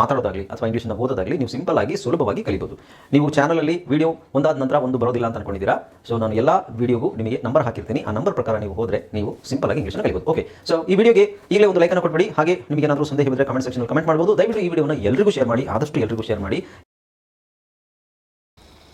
ಮಾತಾಡೋದಾಗಲಿ ಅಥವಾ ಇಂಗ್ಲೀಷನ್ನು ಓದೋದಾಗಲಿ ನೀವು ಸಿಂಪಲ್ ಆಗಿ ಸುಲಭವಾಗಿ ಕಲಿಬೋದು. ನೀವು ಚಾನಲಲ್ಲಿ ವಿಡಿಯೋ ಒಂದಾದ ನಂತರ ಒಂದು ಬರೋದಿಲ್ಲ ಅಂತ ಅನ್ಕೊಂಡಿದ್ದೀರಾ? ಸೊ ನಾನು ಎಲ್ಲ ವೀಡಿಯೋಗೂ ನಿಮಗೆ ನಂಬರ್ ಹಾಕಿರ್ತೀನಿ. ಆ ನಂಬರ್ ಪ್ರಕಾರ ನೀವು ಹೋದರೆ ನೀವು ಸಿಂಪಲ್ ಆಗಿ ಇಂಗ್ಲೀಷನ್ನ ಕಲಿಬೋದು. ಓಕೆ ಸೊ ಈ ವಿಡಿಯೋಗೆ ಈಗಲೇ ಒಂದು ಲೈಕನ್ನು ಕೊಟ್ಬಿಡಿ. ಹಾಗೆ ನಿಮಗೆ ಏನಾದರೂ ಸಂದೇಹ ಇದ್ದರೆ ಕಮೆಂಟ್ ಸೆಕ್ಷನ್ ಕಮೆಂಟ್ ಮಾಡ್ಬೋದು. ದಯವಿಟ್ಟು ಈ ವಿಡಿಯೋನ ಎಲ್ಲರಿಗೂ ಶೇರ್ ಮಾಡಿ. ಆದಷ್ಟು ಎಲ್ಲರಿಗೂ ಶೇರ್ ಮಾಡಿ.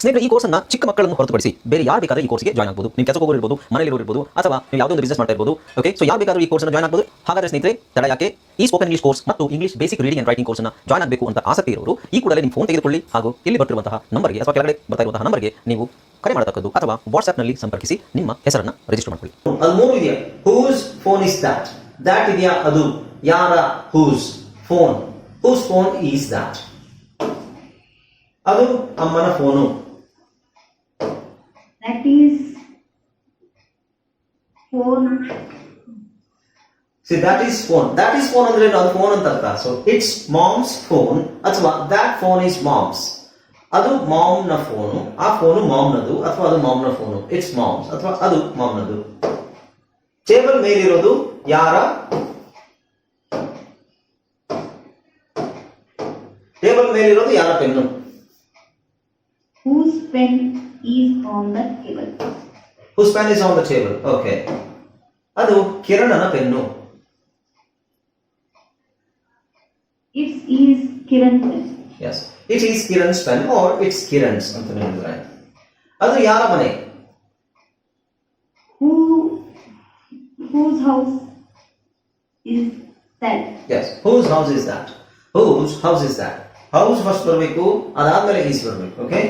ಸ್ನೇಹಿತರೆ, ಈ ಕೋರ್ಸನ್ನ ಚಿಕ್ಕ ಮಕ್ಕಳನ್ನು ಹೊರತುಪಡಿಸಿ ಬೇರೆ ಯಾರು ಬೇಕಾದ್ರೆ ಈ ಕೋರ್ಸ್ಗೆ ಜಾಯ್ನ್ ಆಗಬಹುದು ನೀವು ಕೆಲಸ ಹೋಗಿರ್ಬೋದು ಮನೆಯಲ್ಲಿ ಇರ್ಬೋದು ಅಥವಾ ನೀವು ಯಾವುದೋ ಒಂದು ಬಿಸ್ನೆಸ್ ಮಾಡ್ತಾ ಇರ್ಬೋದು ಓಕೆ ಸೊ ಯಾರು ಬೇಕಾದ್ರೂ ಈ ಕೋರ್ಸ್ನ ಜಾಯ್ನ್ ಆಗಬಹುದು ಹಾಗಾದ್ರೆ ಸ್ನೇಹಿತರೆ, ತಡ ಯಾಕೆ? ಈ ಸ್ಪೋಕನ್ ಇಂಗ್ಲಿಷ್ ಕೋರ್ಸ್ ಮತ್ತು English basic reading and writing ಕೋರ್ಸ್ನ ಜಾಯ್ನ್ ಆಗಬೇಕು ಅಂತ ಆಸಕ್ತಿ ಇರೋರು, ಈ ಕೂಡಲೇ ನಿಮ್ಮ ಫೋನ್ ತೆಗೆದುಕೊಳ್ಳಿ ಹಾಗೂ ಇಲ್ಲಿ ಬರ್ತಿರುವಂತಹ ನಂಬರ್ಗೆ ಅಥವಾ ಕೆಳಗಡೆ ಬರ್ತಾ ಇರುವಂತಹ ನಂಬರ್ಗೆ ನೀವು ಕರೆ ಮಾಡತಕ್ಕದ್ದು ಅಥವಾ ವಾಟ್ಸ್ಆಪ್ನಲ್ಲಿ ಸಂಪರ್ಕಿಸಿ ನಿಮ್ಮ ಹೆಸರನ್ನ ರಿಜಿಸ್ಟರ್ ಮಾಡ್ಕೊಳ್ಳಿ. ಅದು ಮೂರು ಇದೆಯಾ? Whose phone is that that ಇದೆಯಾ? ಅದು ಯಾರ? Whose phone whose phone is that ಅದು ಅಮ್ಮನ phone That is phone. See that is phone that is phone ಅಂದ್ರೆ ಏನು? ಅದು ಫೋನ್ ಅಂತ ಅರ್ಥ ಸೊ ಇಟ್ಸ್ ಮಾಮ್ಸ್ ಫೋನ್ ಅಥವಾ ದಟ್ ಫೋನ್ ಈಸ್ ಮಾಮ್ಸ್ ಅದು ಮಾಮ್ನ ಫೋನು ಆ ಫೋನು ಮಾಮ್ನದು ಅಥವಾ ಅದು ಮಾಮ್ನ ಫೋನು ಇಟ್ಸ್ ಮಾಮ್ಸ್ ಅಥವಾ ಅದು ಮಾಮ್ನದು ಟೇಬಲ್ ಮೇಲಿರೋದು ಯಾರ? ಟೇಬಲ್ ಮೇಲಿರೋದು ಯಾರ pen? Whose pen is on the table? Whose pen is on the table okay ಅದು ಕಿರಣನ pen. It is Kiran pen. Yes it is Kiran's pen or it's Kiran's ಅಂತ ಹೇಳಿದ್ರೆ. ಅದು ಯಾರ ಮನೆ? Who, whose house is that? Yes whose house is that whose house is that house first ಬರಬೇಕು ಅದಾದ್ಮೇಲೆ is ಬರಬೇಕು okay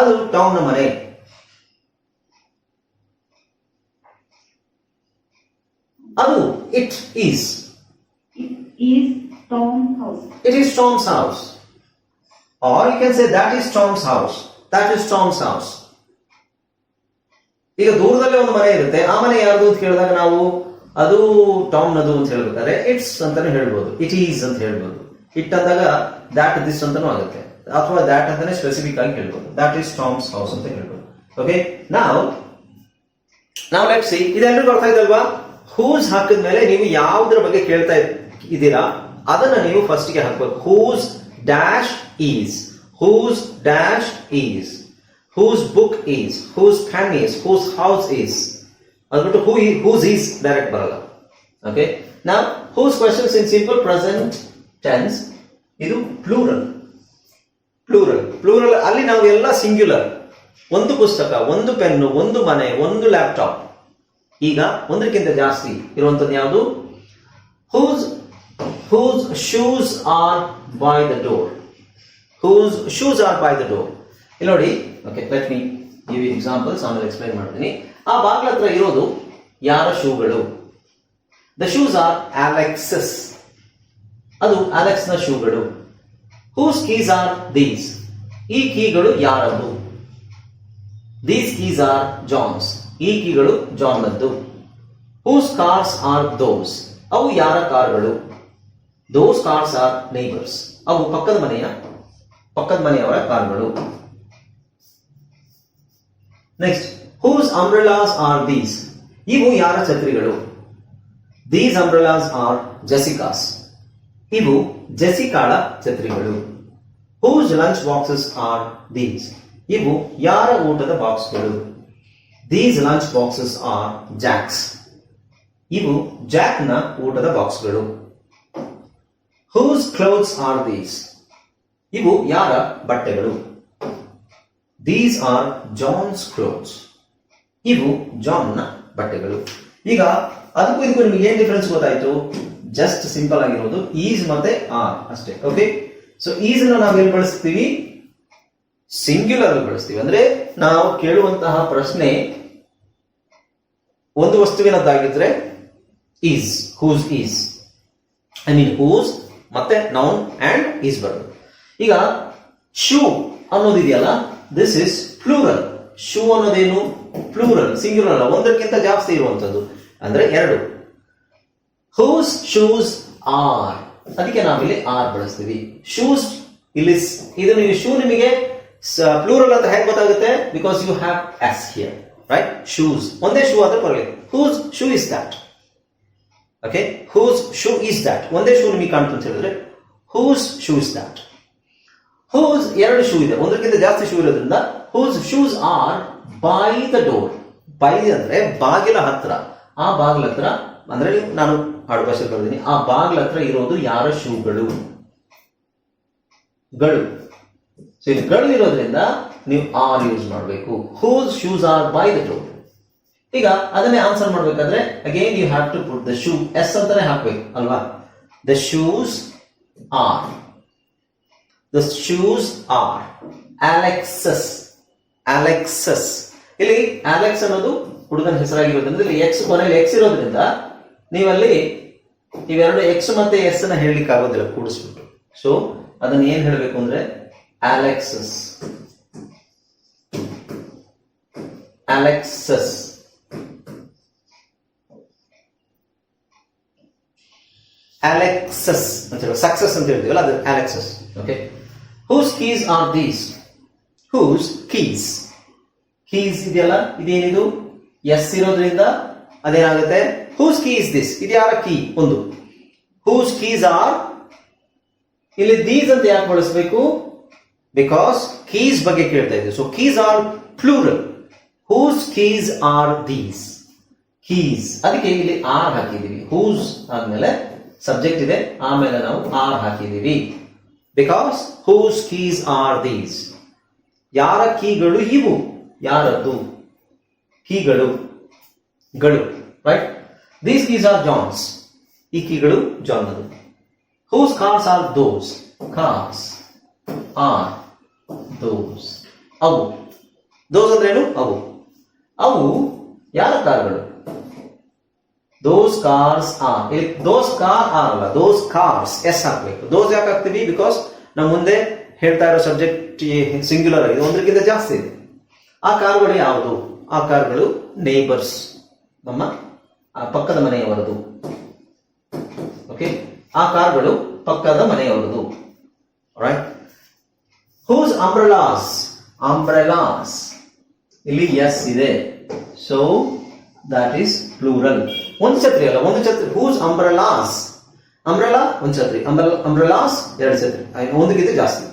ಅದು town ಮನೆ. ಅದು it is. It is Tom's house or you can say that is Tom's house that is Tom's house ಈಗ ದೂರದಲ್ಲೇ ಒಂದು ಮನೆ ಇರುತ್ತೆ. ಆ ಮನೆ ಯಾರ್ದು ಅಂತ ಕೇಳಿದಾಗ ನಾವು ಅದು ಟಾಮ್ನದು ಅಂತ ಹೇಳ್ಬೇಕಾದ್ರೆ ಇಟ್ಸ್ ಅಂತಾನೆ ಹೇಳ್ಬೋದು. ಇಟ್ ಈಸ್ ಅಂತ ಹೇಳ್ಬೋದು. ಇಟ್ ಅಂದಾಗ ದ್ಯಾಟ್ ದಿಸ್ ಅಂತಾನೂ ಆಗುತ್ತೆ. ಅಥವಾ ದ್ಯಾಟ್ ಅಂತಾನೆ ಸ್ಪೆಸಿಫಿಕ್ ಆಗಿ ಹೇಳ್ಬೋದು ದ್ಯಾಟ್ ಈಸ್ ಟಾಮ್ಸ್ ಹೌಸ್ ಅಂತ ಹೇಳ್ಬೋದು ಓಕೆ ನಾವು ನಾವು ಲೆಟ್ ಸಿ ಇದೆಲ್ಲರಿಗೂ ಅರ್ಥ ಇದಲ್ವಾ ಹೂಸ್ ಹಾಕಿದ್ಮೇಲೆ ನೀವು ಯಾವುದ್ರ ಬಗ್ಗೆ ಕೇಳ್ತಾ ಇದ್- ಇದ್ದೀರಾ? ಅದನ್ನ ನೀವು ಫಸ್ಟ್ಗೆ ಹಾಕ್ಬೇಕು whose dash is whose dash is whose book is whose fan is whose house is ಅದ್ಬಿಟ್ಟು who whose is direct ಬರಲ್ಲ. ಓಕೆ ನಾವು whose questions in simple present tense ಇದು ಪ್ಲೂರಲ್ ಪ್ಲೂರಲ್ ಪ್ಲೂರಲ್ ಅಲ್ಲಿ ನಾವು ಎಲ್ಲ ಸಿಂಗ್ಯುಲರ್ ಒಂದು ಪುಸ್ತಕ, ಒಂದು ಪೆನ್ನು, ಒಂದು ಮನೆ, ಒಂದು ಲ್ಯಾಪ್ಟಾಪ್ ಈಗ ಒಂದಕ್ಕಿಂತ ಜಾಸ್ತಿ ಇರುವಂತದ್ದು ಯಾವುದು? Whose whose shoes are by the door whose shoes are by the door ಇಲ್ಲಿ ನೋಡಿ okay let me give examples ಆಮೇಲೆ ಎಕ್ಸ್ಪ್ಲೈನ್ ಮಾಡ್ತೀನಿ. ಆ ಬಾಗ್ಲ ಹತ್ರ ಇರೋದು ಯಾರ ಶೂಗಳು? ದ ಶೂಸ್ ಆರ್ ಅಲೆಕ್ಸಸ್ ಅದು ಅಲೆಕ್ಸ್ನ ಶೂಗಳು. ಹೂಸ್ ಕೀಸ್ ಆರ್ ದೀಸ್ ಈ ಕೀಗಳು ಯಾರದ್ದು? ದೀಸ್ ಕೀಸ್ ಆರ್ ಜಾನ್ಸ್ ಈ ಕೀಗಳು ಜಾನ್ನದ್ದು ಹೂಸ್ ಕಾರ್ಸ್ ಆರ್ ದೋಸ್ ಅವು ಯಾರ ಕಾರ್ಗಳು? ದೋಸ್ ಕಾರ್ಸ್ ಆರ್ ನೇಬರ್ಸ್ ಅವು ಪಕ್ಕದ ಮನೆಯ, ಪಕ್ಕದ ಮನೆಯವರ ಕಾರ್ಗಳು. Next whose umbrellas are these ಇವು ಯಾರ ಛತ್ರಿಗಳು? ದೀಸ್ ಅಂಬ್ರೆಲಾಸ್ ಆರ್ ಜೆಸಿಕಾಸ್ ಇವು ಜೆಸಿಕಾಳ ಛತ್ರಿಗಳು. Whose lunch boxes are these ಇವು ಯಾರ ಊಟದ ಬಾಕ್ಸ್ಗಳು? These lunch boxes are Jack's ಇವು ಜಾಕ್ನ ಊಟದ ಬಾಕ್ಸ್ಗಳು. ಹೂಸ್ ಕ್ಲೋತ್ಸ್ ಆರ್ ದೀಸ್ ಇವು ಯಾರ ಬಟ್ಟೆಗಳು? ದೀಸ್ ಆರ್ ಜಾನ್ಸ್ ಕ್ಲೋತ್ಸ್ ಇವು ಜಾನ್ನ ಬಟ್ಟೆಗಳು. ಈಗ, ಅದಕ್ಕೂ ಇದಕ್ಕೂ ನಿಮ್ಗೆ ಏನ್ ಡಿಫ್ರೆನ್ಸ್ ಗೊತ್ತಾಯ್ತು? ಜಸ್ಟ್ ಸಿಂಪಲ್ ಆಗಿರೋದು ಈಸ್ ಮತ್ತೆ ಆರ್ ಅಷ್ಟೇ ಓಕೆ ಸೊ ಈಸ್ ನಾವೇನ್ ಬಳಸ್ತೀವಿ? ಸಿಂಗ್ಯುಲರ್ ಬಳಸ್ತೀವಿ. ಅಂದ್ರೆ ನಾವು ಕೇಳುವಂತಹ ಪ್ರಶ್ನೆ ಒಂದು ವಸ್ತುವಿನದ್ದಾಗಿದ್ರೆ is whose is I mean whose ಮತ್ತೆ ನೌನ್ ಅಂಡ್ ಈಸ್ ಬರ್ತದೆ. ಈಗ ಶೂ ಅನ್ನೋದಿದೆಯಲ್ಲ ದಿಸ್ ಇಸ್ ಪ್ಲೂರಲ್ ಶೂ ಅನ್ನೋದೇನು? ಪ್ಲೂರಲ್ ಸಿಂಗ್ಯುಲರ್ ಅಲ್ಲ. ಒಂದಕ್ಕಿಂತ ಜಾಸ್ತಿ ಇರುವಂತದ್ದು ಅಂದ್ರೆ ಎರಡು. ಹೂಸ್ ಶೂಸ್ ಆರ್ ಅದಕ್ಕೆ ನಾವಿಲ್ಲಿ ಆರ್ ಬಳಸ್ತೀವಿ. ಶೂಸ್ ಇಲ್ಲಿ ಇದು ನೀವು ಶೂ ನಿಮಗೆ ಪ್ಲೂರಲ್ ಅಂತ ಹೇಗೆ ಗೊತ್ತಾಗುತ್ತೆ? Because you have s here right shoes ಒಂದೇ ಶೂ ಆದ್ರೆ ಪರವಾಗಿಲ್ಲ. Whose shoe is that okay whose shoe is that ಒಂದೇ ಶೂ ನಿಮಗೆ ಕಾಣ್ತು ಅಂತ ಹೇಳಿದ್ರೆ whose shoe is that whose ಎರಡು ಶೂ ಇದೆ. ಒಂದಕ್ಕಿಂತ ಜಾಸ್ತಿ ಶೂ ಇರೋದ್ರಿಂದ whose shoes are by the door by ಅಂದ್ರೆ ಬಾಗಿಲ ಹತ್ರ. ಆ ಬಾಗಿಲ ಹತ್ರ, ಅಂದ್ರೆ ನಾನು ಬರ್ತೀನಿ ಆ ಬಾಗ್ಲ ಹತ್ರ ಇರೋದು ಯಾರ ಶೂಗಳು? ಗಳು. ಸೊ ಇದು ಗಳು ಇರೋದ್ರಿಂದ ನೀವು ಆರ್ ಯೂಸ್ ಮಾಡಬೇಕು. Whose shoes are by the door ಈಗ ಅದನ್ನೇ ಆನ್ಸರ್ ಮಾಡ್ಬೇಕಾದ್ರೆ again you have to put the shoe s ಅಂತಾನೆ ಹಾಕ್ಬೇಕು, ಅಲ್ವಾ? The shoes are the shoes are Alex's Alex's ಇಲ್ಲಿ ಅಲೆಕ್ಸ್ ಅನ್ನೋದು ಹುಡುಗನ ಹೆಸರಾಗಿರೋದ್ರಿಂದ, ಇಲ್ಲಿ ಎಕ್ಸ್ ಕೊನೆಯಲ್ಲಿ ಎಕ್ಸ್ ಇರೋದ್ರಿಂದ ನೀವಲ್ಲಿ ಇವೆರಡು ಎಕ್ಸ್ ಮತ್ತೆ ಎಸ್ನ ಹೇಳಲಿಕ್ಕೆ ಆಗೋದಿಲ್ಲ, ಕೂಡಿಸ್ಬಿಟ್ಟು. ಸೊ ಅದನ್ನ ಏನ್ ಹೇಳಬೇಕು ಅಂದ್ರೆ ಅಲೆಕ್ಸಸ್ ಅಲೆಕ್ಸಸ್ ಅಲೆಕ್ಸಸ್ ಅಂತ ಹೇಳಿ ಸಕ್ಸಸ್ ಅಂತ ಹೇಳ್ತೀವಲ್ಲ, ಅದು Alex's okay whose keys are these whose keys keys ಇದೆಯಲ್ಲ, ಇದೇನಿದು? ಎಸ್ ಇರೋದ್ರಿಂದ ಅದೇನಾಗುತ್ತೆ? ಹೂಸ್ ಕೀ ಇಸ್ ದಿಸ್ ಇದು ಯಾರ ಕೀ ಒಂದು. ಹೂಸ್ ಕೀಸ್ ಆರ್ ಇಲ್ಲಿ ದೀಸ್ ಅಂತ ಯಾಕೆ ಬಳಸಬೇಕು? ಬಿಕಾಸ್ ಕೀಸ್ ಬಗ್ಗೆ ಕೇಳ್ತಾ ಇದ್ದೀವಿ so keys are plural whose keys are these keys ಅದಕ್ಕೆ ಇಲ್ಲಿ ಆರ್ ಹಾಕಿದೀವಿ ಹೂಸ್ ಆದ್ಮೇಲೆ ಸಬ್ಜೆಕ್ಟ್ ಇದೆ. ಆಮೇಲೆ ನಾವು ಆರ್ ಹಾಕಿದೀವಿ because whose keys are these ಯಾರ ಕೀಗಳು ಇವು? ಯಾರದ್ದು? ಕೀಗಳು ಗಳು. Right these keys are John's ಈ ಕೀಗಳು John whose cars are those cars are those ಅವು ದೋಸ್ ಅಂದ್ರೇನು ಅವು ಅವು ಯಾರ ಕಾರ್ಗಳು? ದೋಸ್ ಕಾರ್ಸ್ ಆರ್ ಇಲ್ಲಿ ದೋಸ್ ಕಾರ್ ಆರ್ ಅಲ್ಲ ದೋಸ್ ಕಾರ್ಸ್ ಎಸ್ ಹಾಕ್ಬೇಕು ದೋಸ್ ಯಾಕೆ ಹಾಕ್ತೀವಿ? ಬಿಕಾಸ್ ನಮ್ಮ ಮುಂದೆ ಹೇಳ್ತಾ ಇರೋ ಸಬ್ಜೆಕ್ಟ್ ಸಿಂಗ್ಯುಲರ್ ಆಗಿದೆ. ಒಂದಕ್ಕಿಂತ ಜಾಸ್ತಿ ಇದೆ. ಆ ಕಾರ್ಗಳು ಯಾವುದು? ಆ ಕಾರ್ಗಳು ನೇಬರ್ಸ್ ನಮ್ಮ ಪಕ್ಕದ ಮನೆಯವರದು. ಓಕೆ ಆ ಕಾರ್ಗಳು ಪಕ್ಕದ ಮನೆಯವರದು. ರೈಟ್ ಹೂಸ್ ಅಂಬ್ರಲಾಸ್ ಅಂಬ್ರಲಾಸ್ ಇಲ್ಲಿ ಎಸ್ ಇದೆ. ಸೊ ದಟ್ ಈಸ್ ಪ್ಲೂರಲ್ ಒಂದು ಛತ್ರಿ ಅಲ್ಲ, ಒಂದು ಛತ್ರಿ. ಹೂಸ್ ಅಂಬ್ರಲಾಸ್ ಅಂಬ್ರಲಾ ಒಂದು ಛತ್ರಿ. ಅಂಬ್ರಲಾ ಅಂಬ್ರಲಾಸ್ ಎರಡು ಛತ್ರಿ. ಒಂದಕ್ಕಿಂತ ಜಾಸ್ತಿ.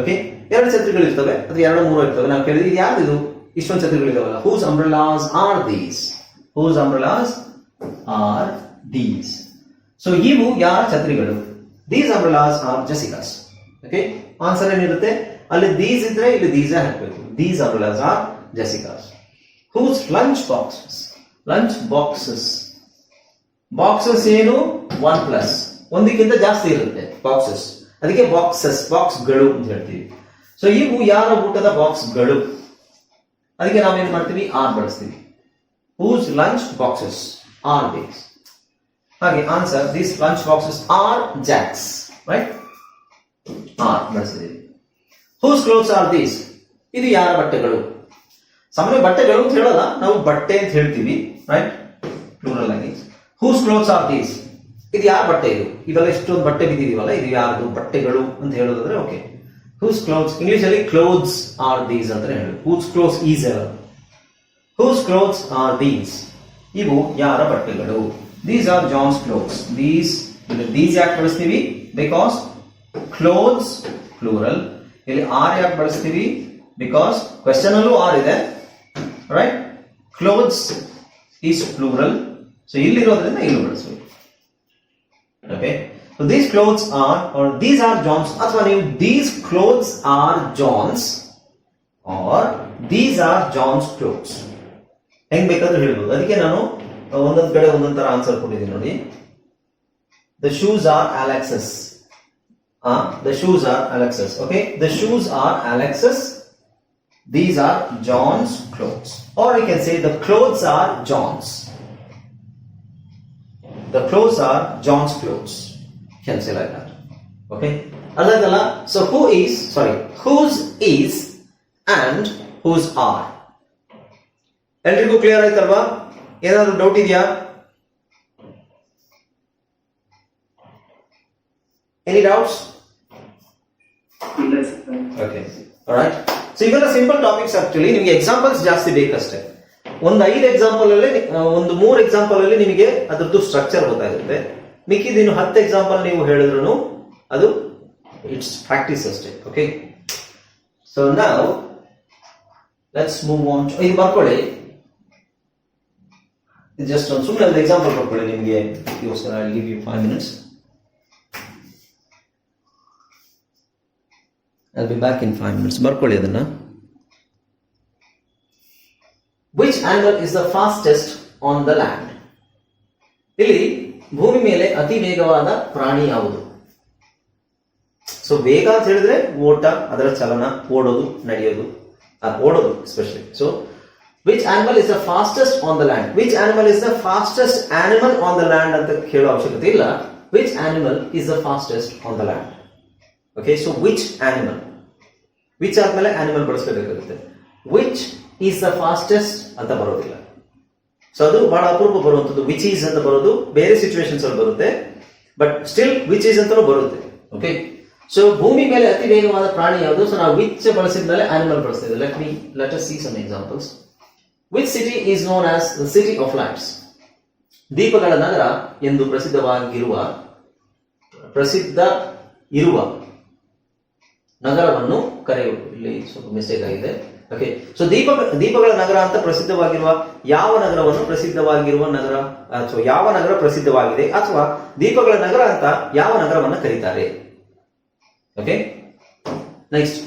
ಓಕೆ ಎರಡು ಛತ್ರಿಗಳು ಇರ್ತವೆ ಅಥವಾ ಎರಡು, ಮೂರು ಇರ್ತವೆ ನಾವು ಕೇಳಿದ್ವಿ ಇದು ಇಷ್ಟೊಂದು ಛತ್ರಿಗಳು ಇದಾವಲ್ಲ whose umbrellas are these whose umbrellas are these so ಇವು ಯಾರ ಛತ್ರಿಗಳು? These umbrellas are Jessica's okay answer ಏನಿರುತ್ತೆ? ಅಲ್ಲಿ ದೀಸ್ ಇದ್ರೆ ಇಲ್ಲಿ ದೀಸ್ ಹಾಕ್ಬೇಕು. These umbrellas are Jessica's whose lunch boxes lunch boxes boxes ಏನು? ಒನ್ ಪ್ಲಸ್ ಒಂದಕ್ಕಿಂತ ಜಾಸ್ತಿ ಇರುತ್ತೆ. ಬಾಕ್ಸಸ್ ಅದಕ್ಕೆ ಬಾಕ್ಸಸ್ ಬಾಕ್ಸ್ಗಳು ಅಂತ ಹೇಳ್ತೀವಿ. ಸೊ ಇವು ಯಾರ ಊಟದ ಬಾಕ್ಸ್ಗಳು ಅದಕ್ಕೆ ನಾವೇನ್ ಮಾಡ್ತೀವಿ? ಆರ್ ಬಳಸ್ತೀವಿ. Whose lunch boxes are these ಹಾಗೆ answer these lunch boxes are Jack's right are ಬಳಸಿದ್ದೀವಿ. ಹೂಸ್ ಕ್ಲೋತ್ಸ್ ಆರ್ ದೀಸ್ ಇದು ಯಾರ ಬಟ್ಟೆಗಳು? ಸಾಮಾನ್ಯ ಬಟ್ಟೆಗಳು ಅಂತ ಹೇಳಲ್ಲ, ನಾವು ಬಟ್ಟೆ ಅಂತ ಹೇಳ್ತೀವಿ ರೈಟ್ ಪ್ಲೂರಲ್ ಆಗಿ. ಹೂಸ್ ಕ್ಲೋತ್ಸ್ ಆರ್ ದೀಸ್ ಇದು ಯಾರ ಬಟ್ಟೆ ಇದು? ಇವೆಲ್ಲ ಎಷ್ಟೊಂದು ಬಟ್ಟೆ ಬಿದ್ದಿದೀವಲ್ಲ, ಇದು ಯಾರ್ದು? ಬಟ್ಟೆಗಳು ಅಂತ ಹೇಳೋದಾದ್ರೆ ಓಕೆ ಹೂಸ್ ಕ್ಲೋತ್ಸ್ ಇಂಗ್ಲಿಷ್ ಅಲ್ಲಿ ಕ್ಲೋತ್ಸ್ ಆರ್ ದೀಸ್ ಅಂತ ಹೇಳಿ whose clothes is whose clothes are these ಇವು ಯಾರ ಬಟ್ಟೆಗಳು? These are John's clothes these these ಯಾಕೆ ಬಳಸ್ತೀವಿ? ಬಿಕಾಸ್ ಕ್ಲೋತ್ಸ್ ಪ್ಲೂರಲ್ ಇಲ್ಲಿ ಆರ್ ಯಾಕೆ ಬಳಸ್ತೀವಿ? ಬಿಕಾಸ್ ಕ್ವೆಶನ್ ಅಲ್ಲೂ ಆರ್ ಇದೆ. Right clothes is plural so ಇಲ್ಲಿರೋದ್ರಿಂದ ಇಲ್ಲೂ ಬಳಸಬೇಕು. Okay these clothes are these are John's ಅಥವಾ ನೀವು these clothes are John's are these are John's clothes ಹೆಂಗ್ ಬೇಕಾದ್ರೂ ಹೇಳ್ಬೋದು ಅದಕ್ಕೆ ನಾನು ಒಂದೊಂದ್ ಕಡೆ ಒಂದೊಂದ್ ತರ ಆನ್ಸರ್ ಕೊಟ್ಟಿದ್ದೀನಿ ನೋಡಿ the shoes are Alex's the shoes are Alex's okay the shoes are Alex's these are John's clothes. Or you can say the clothes are John's. The clothes are John's clothes. You can say like that. Okay? Aladala, so who is, sorry, whose is and whose are. ಎಲ್ರಿಗೂ clear ಆಯ್ತಲ್ವಾ? ಏನಾದ್ರು doubt ಇದೆಯಾ? Any doubts okay right so ಇವೆಲ್ಲ simple topics actually ನಿಮಗೆ examples ಜಾಸ್ತಿ ಬೇಕಷ್ಟೇ. ಒಂದು ಐದು ಎಕ್ಸಾಂಪಲ್ ಅಲ್ಲಿ ಒಂದು ಮೂರು ಎಕ್ಸಾಂಪಲ್ ಅಲ್ಲಿ ನಿಮಗೆ ಅದರದ್ದು ಸ್ಟ್ರಕ್ಚರ್ ಗೊತ್ತಾಗುತ್ತೆ. ಮಿಕ್ಕಿದ ಇನ್ನು ಹತ್ತು ಎಕ್ಸಾಂಪಲ್ ನೀವು ಹೇಳಿದ್ರು ಅದು ಇಟ್ಸ್ ಪ್ರಾಕ್ಟೀಸ್ ಅಷ್ಟೇ. ಓಕೆ ಸೊ ನಾವು ಲೆಟ್ಸ್ ಮೂವ್ ಆನ್ ಇದು ಬರ್ಕೊಳ್ಳಿ. ಜಸ್ಟ್ ಒಂದು ಸುಮ್ಮನೆ ಒಂದು ಎಕ್ಸಾಂಪಲ್ ಕೊಟ್ಕೊಳ್ಳಿ ನಿಮಗೆ ಇದಕ್ಕೋಸ್ಕರ give you five minutes I'll be back in five minutes. ಬರ್ಕೊಳ್ಳಿ ಅದನ್ನ. Which angle is the fastest on the land ಇಲ್ಲಿ ಭೂಮಿ ಮೇಲೆ ಅತಿ ವೇಗವಾದ ಪ್ರಾಣಿ ಯಾವುದು? ಸೊ ವೇಗ ಅಂತ ಹೇಳಿದ್ರೆ ಓಟ, ಅದರ ಚಲನ, ಓಡೋದು, ನಡೆಯೋದು ಓಡೋದು especially so which animal is the fastest on the land which animal is the fastest animal on the land ಅಂತ ಕೇಳೋ ಅವಶ್ಯಕತೆ ಇಲ್ಲ. Which animal is the fastest on the land okay so which animal which ಆದ್ಮೇಲೆ animal ಬಳಸಬೇಕಾಗುತ್ತೆ which is the fastest ಅಂತ ಬರೋದಿಲ್ಲ. So ಅದು ಬಹಳ ಅಪರೂಪ ಬರುವಂಥದ್ದು. ವಿಚ್ ಈಸ್ ಅಂತ ಬರೋದು ಬೇರೆ ಸಿಚುವೇಶನ್ಸ್ ಅಲ್ಲಿ ಬರುತ್ತೆ. ಬಟ್ ಸ್ಟಿಲ್ ವಿಚ್ ಈಸ್ ಅಂತಲೂ ಬರುತ್ತೆ. ಓಕೆ ಸೊ ಭೂಮಿ ಮೇಲೆ ಅತಿ ವೇಗವಾದ ಪ್ರಾಣಿ ಯಾವುದು? ಸೊ ನಾವು ವಿಚ್ ಬಳಸಿದ್ಮೇಲೆ animal ಬಳಸ್ತಿದ್ವಿ let me let us see some examples which city is known as the city of lights ದೀಪಗಳ ನಗರ ಎಂದು ಪ್ರಸಿದ್ಧವಾಗಿರುವ, ಪ್ರಸಿದ್ಧ ಇರುವ ನಗರವನ್ನು ಕರೆಯುವ ಇಲ್ಲಿ ಸ್ವಲ್ಪ ಮಿಸ್ಟೇಕ್ ಆಗಿದೆ. ಓಕೆ ಸೊ ದೀಪ, ದೀಪಗಳ ನಗರ ಅಂತ ಪ್ರಸಿದ್ಧವಾಗಿರುವ ಯಾವ ನಗರವನ್ನು ಪ್ರಸಿದ್ಧವಾಗಿರುವ ನಗರ, ಅಥವಾ ಯಾವ ನಗರ ಪ್ರಸಿದ್ಧವಾಗಿದೆ, ಅಥವಾ ದೀಪಗಳ ನಗರ ಅಂತ ಯಾವ ನಗರವನ್ನು ಕರೀತಾರೆ? Okay next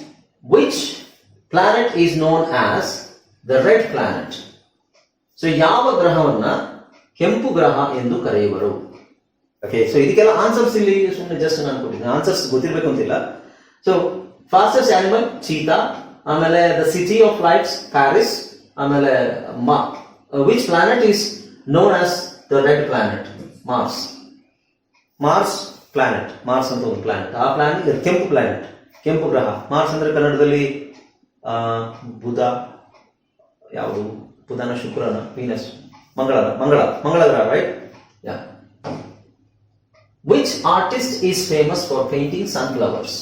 which planet is known as the red planet so ಯಾವ ಗ್ರಹವನ್ನ ಕೆಂಪು ಗ್ರಹ ಎಂದು ಕರೆಯುವರು? ಓಕೆ ಸೊ ಇದಕ್ಕೆಲ್ಲ ಆನ್ಸರ್ಸ್ ಇಲ್ಲಿ ಸುಮ್ಮನೆ ಜಸ್ಟ್ ನಾನು ಕೊಟ್ಟಿದ್ದೀನಿ. ಆನ್ಸರ್ಸ್ ಗೊತ್ತಿರಬೇಕು ಅಂತಿಲ್ಲ. ಸೊ ಫಾಸ್ಟೆಸ್ಟ್ ಆನಿಮಲ್ ಚೀತಾ ಆಮೇಲೆ the city of lights Paris ಆಮೇಲೆ ಮಾ which planet is known as the red planet Mars Mars planet Mars ಅಂತ ಒಂದು ಪ್ಲಾನೆಟ್ ಆ ಪ್ಲಾನೆಟ್ ಕೆಂಪು ಪ್ಲಾನೆಟ್ ಕೆಂಪು ಗ್ರಹ. ಮಾರ್ಸ್ ಅಂದ್ರೆ ಕನ್ನಡದಲ್ಲಿ ಬುಧ. ಯಾವುದು? ಬುಧನ, ಶುಕ್ರನ, ವೀನಸ್ ಮಂಗಳನ ಮಂಗಳ ಮಂಗಳ ಗ್ರಹ right yeah which artist is famous for painting sunflowers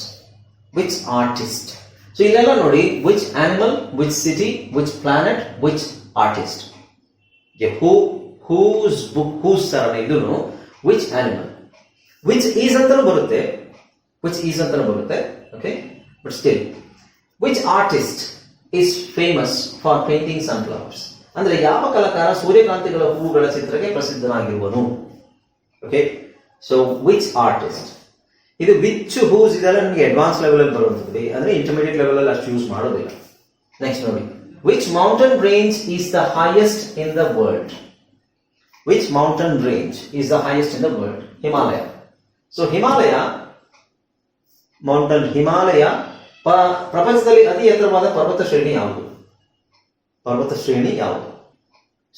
which artist so ಇಲ್ಲೆಲ್ಲ ನೋಡಿ which animal which city which planet which artist who whose book whose ತರ ಇದನ್ನು ವಿಚ್ ಆನಿಮಲ್ ವಿಚ್ ಈಸ್ ಅಂತಲೂ ಬರುತ್ತೆ. ವಿಚ್ ಈಸ್ ಅಂತಲೂ ಬರುತ್ತೆ. Okay but still which artist is famous for painting sunflowers ಅಂದ್ರೆ ಯಾವ ಕಲಾಕಾರ ಸೂರ್ಯಕಾಂತಿಗಳ ಹೂವುಗಳ ಚಿತ್ರಕ್ಕೆ ಪ್ರಸಿದ್ಧನಾಗಿರುವನು? ಓಕೆ ಸೊ ವಿಚ್ ಆರ್ಟಿಸ್ಟ್ ಇದು ವಿಚ್ ಹೂಸ್ ಇದೆಲ್ಲ ನಿಮಗೆ ಅಡ್ವಾನ್ಸ್ ಲೆವೆಲ್ ಅಲ್ಲಿ ಬರುವಂಥದ್ದು ಅಂದ್ರೆ ಇಂಟರ್ಮೀಡಿಯೇಟ್ ಲೆವೆಲ್ ಅಲ್ಲಿ ಅಷ್ಟು ಯೂಸ್ ಮಾಡೋದಿಲ್ಲ. ನೆಕ್ಸ್ಟ್ ನೋಡಿ. Which mountain range is the highest in the world which mountain range is the highest in the world Himalaya so Himalaya mountain Himalaya ಪ್ರಪಂಚದಲ್ಲಿ ಅತಿ ಎತ್ತರವಾದ ಪರ್ವತ ಶ್ರೇಣಿ ಯಾವುದು? ಪರ್ವತ ಶ್ರೇಣಿ ಯಾವುದು?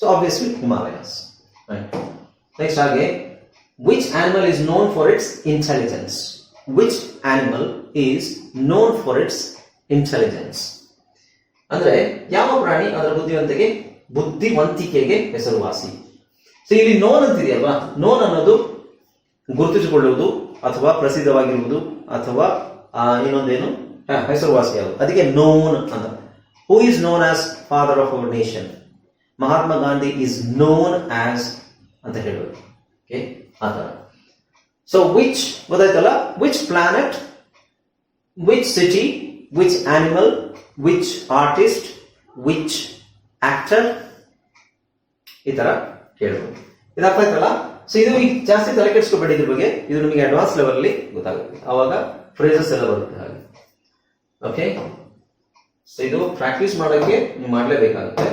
ಸೊ ಆಬ್ವಿಯಸ್ಲಿ ಹಿಮಾಲಯಸ್ ನೆಕ್ಸ್ಟ್ ಹಾಗೆ which animal is known for its intelligence which animal is known for its intelligence ಅಂದ್ರೆ, ಯಾವ ಪ್ರಾಣಿ ಅದರ ಬುದ್ಧಿವಂತಿಕೆ? ಬುದ್ಧಿವಂತಿಕೆಗೆ ಹೆಸರುವಾಸಿ. ಸೊ ಇಲ್ಲಿ ನೋನ್ ಅಂತಿದೆಯಲ್ವಾ? ನೋನ್ ಅನ್ನೋದು ಗುರುತಿಸಿಕೊಳ್ಳುವುದು ಅಥವಾ ಪ್ರಸಿದ್ಧವಾಗಿರುವುದು ಅಥವಾ ಇನ್ನೊಂದೇನು? ಹ, ಹೆಸರುವಾಸಿಯಾಗುವುದು ಅದಕ್ಕೆ ನೋನ್ ಅಂತ. Who is known as father of our nation Mahatma Gandhi is known as ಅಂತ ಹೇಳೋದು. ಓಕೆ ಆ ಥರ. ಸೊ ವಿಚ್ ಗೊತ್ತಾಯ್ತಲ್ಲ? Which planet which city which animal which artist which actor ಈ ತರ ಕೇಳ್ಬೋದು ಇದು ಅರ್ಥ ಆಯ್ತಲ್ಲ ಸೊ ಇದು ಈಗ ಜಾಸ್ತಿ ತಲೆ ಕೆಡಿಸ್ಕೊಬೇಡಿ ಇದ್ರ ಬಗ್ಗೆ. ಇದು ನಿಮಗೆ ಅಡ್ವಾನ್ಸ್ ಲೆವೆಲ್ ಅಲ್ಲಿ ಗೊತ್ತಾಗುತ್ತೆ. ಅವಾಗ ಫ್ರೇಸಸ್ ಎಲ್ಲ ಬರುತ್ತೆ ಹಾಗೆ. ಓಕೆ ಸೊ ಇದು ಪ್ರಾಕ್ಟೀಸ್ ಮಾಡೋಕ್ಕೆ ನೀವು ಮಾಡಲೇಬೇಕಾಗುತ್ತೆ.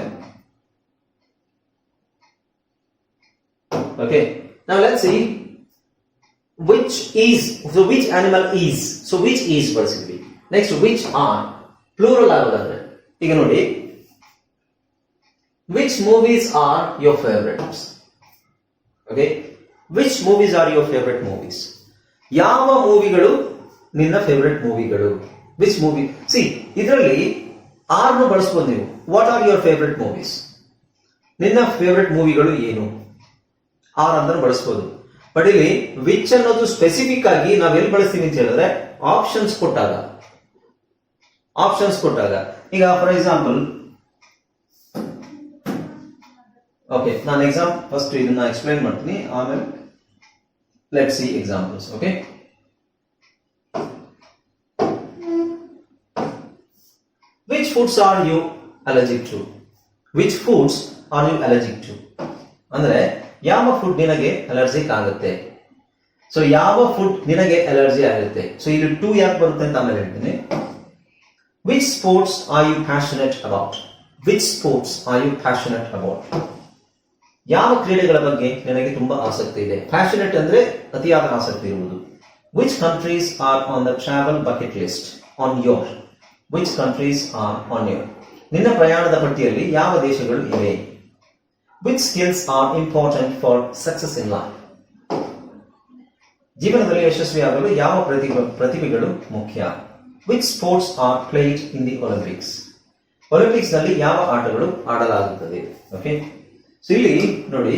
ಓಕೆ ನಾವು let see which is so which animal is so which is ಬಳಸಿದ್ವಿ. ನೆಕ್ಸ್ಟ್ ವಿಚ್ ಆರ್ ಪ್ಲೂರಲ್ ಆಗೋದಾದ್ರೆ. ಈಗ ನೋಡಿ. Which movies are your favourites okay which movies are your favourite movies ಯಾವ ಮೂವಿಗಳು ನಿನ್ನ ಫೇವ್ರೆಟ್ ಮೂವಿಗಳು ವಿಚ್ ಮೂವಿ ಸಿ ಇದರಲ್ಲಿ ಆರ್ನು ಬಳಸ್ಬೋದು ನೀವು. What are your favourite movies ನಿನ್ನ ಫೇವ್ರೆಟ್ ಮೂವಿಗಳು ಏನು? ಆರ್ ಅಂತ ಬಳಸ್ಬೋದು. ಬಟ್ ಇಲ್ಲಿ ವಿಚ್ ಅನ್ನೋದು ಸ್ಪೆಸಿಫಿಕ್ ಆಗಿ ನಾವ್ ಎಲ್ಲಿ ಬಳಸ್ತೀವಿ ಅಂತ ಹೇಳಿದ್ರೆ ಆಪ್ಷನ್ಸ್ ಕೊಟ್ಟಾಗ. ಆಪ್ಷನ್ಸ್ ಕೊಟ್ಟಾಗ. ಈಗ ಫಾರ್ ಎಕ್ಸಾಂಪಲ್ ಓಕೆ ನಾನು ಎಕ್ಸಾಮ್ ಫಸ್ಟ್ ಇದನ್ನ ಎಕ್ಸ್ಪ್ಲೈನ್ ಮಾಡ್ತೀನಿ. ಆಮೇಲೆ let see examples okay which foods are you allergic to which foods are you allergic to ಅಂದ್ರೆ ಯಾವ ಫುಡ್ ನಿನಗೆ ಅಲರ್ಜಿಕ್ ಆಗುತ್ತೆ? ಸೊ ಯಾವ ಫುಡ್ ನಿನಗೆ ಅಲರ್ಜಿ ಆಗುತ್ತೆ? ಸೊ ಇಲ್ಲಿ ಟೂ ಯಾಕೆ ಬರುತ್ತೆ ಅಂತ ಆಮೇಲೆ ಹೇಳ್ತೀನಿ. Which sports are you passionate about which sports are you passionate about ಯಾವ ಕ್ರೀಡೆಗಳ ಬಗ್ಗೆ ನಿನಗೆ ತುಂಬಾ ಆಸಕ್ತಿ ಇದೆ? ಪ್ಯಾಷನೆಟ್ ಅಂದ್ರೆ ಅತಿಯಾದ ಆಸಕ್ತಿ ಇರುವುದು. Which countries are on the travel bucket list on your which countries are on your ನಿನ್ನ ಪ್ರಯಾಣದ ಪಟ್ಟಿಯಲ್ಲಿ ಯಾವ ದೇಶಗಳು ಇವೆ? Which skills are important for success in life ಜೀವನದಲ್ಲಿ ಯಶಸ್ವಿಯಾಗಲು ಯಾವ ಪ್ರತಿಭೆ ಪ್ರತಿಭೆಗಳು ಮುಖ್ಯ? Which sports are played in the Olympics ಒಲಿಂಪಿಕ್ಸ್ನಲ್ಲಿ ಯಾವ ಆಟಗಳು ಆಡಲಾಗುತ್ತದೆ? ಓಕೆ ಸೊ ಇಲ್ಲಿ ನೋಡಿ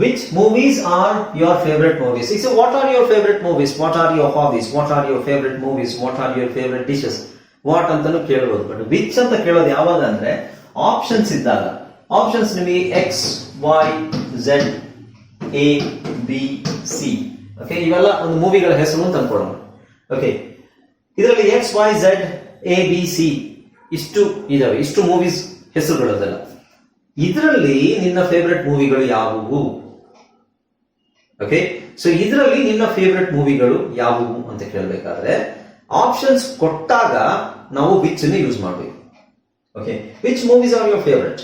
Which movies are your favorite movies? So what are your favorite movies? What are your hobbies? What are your favorite movies? What are your favorite dishes? What ಅಂತಾನು ಕೇಳ್ಬೋದು but which ಅಂತ ಕೇಳೋದು ಯಾವಾಗ ಅಂದ್ರೆ options ಇದ್ದಾಗ options ನಿಮಗೆ X Y Z A B C okay ಇವೆಲ್ಲ ಒಂದು ಮೂವಿಗಳ ಹೆಸರು ಅಂತ ಅನ್ಕೊಳ್ಳೋಣ ಓಕೆ ಇದರಲ್ಲಿ X Y Z A B C ಇಷ್ಟು ಇದಾವೆ ಇಷ್ಟು ಮೂವೀಸ್ ಹೆಸರುಗಳದೆಲ್ಲ ಇದರಲ್ಲಿ ನಿನ್ನ ಫೇವ್ರೆಟ್ ಮೂವಿಗಳು ಯಾವುವು ಓಕೆ ಸೊ ಇದರಲ್ಲಿ ನಿನ್ನ ಫೇವ್ರೆಟ್ ಮೂವಿಗಳು ಯಾವುವು ಅಂತ ಕೇಳಬೇಕಾದ್ರೆ ಆಪ್ಷನ್ಸ್ ಕೊಟ್ಟಾಗ ನಾವು ವಿಚ್ ಅನ್ನು ಯೂಸ್ ಮಾಡಬೇಕು. Okay which movies are your favourite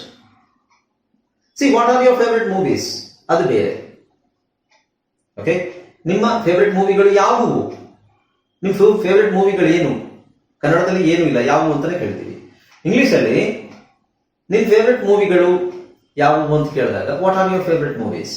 see what are your favourite movies ಅದು ಬೇರೆ. ಓಕೆ ನಿಮ್ಮ ಫೇವ್ರೆಟ್ ಮೂವಿಗಳು ಯಾವುವು? ನಿಮ್ಮ ಫೇವ್ರೆಟ್ ಮೂವಿಗಳು ಏನು? ಕನ್ನಡದಲ್ಲಿ ಏನು ಇಲ್ಲ, ಯಾವುವು ಅಂತಾನೆ ಕೇಳ್ತೀವಿ. ಇಂಗ್ಲಿಷಲ್ಲಿ ನಿಮ್ಮ ಫೇವ್ರೆಟ್ ಮೂವಿಗಳು ಯಾವುವು ಅಂತ ಕೇಳಿದಾಗ what are your favourite movies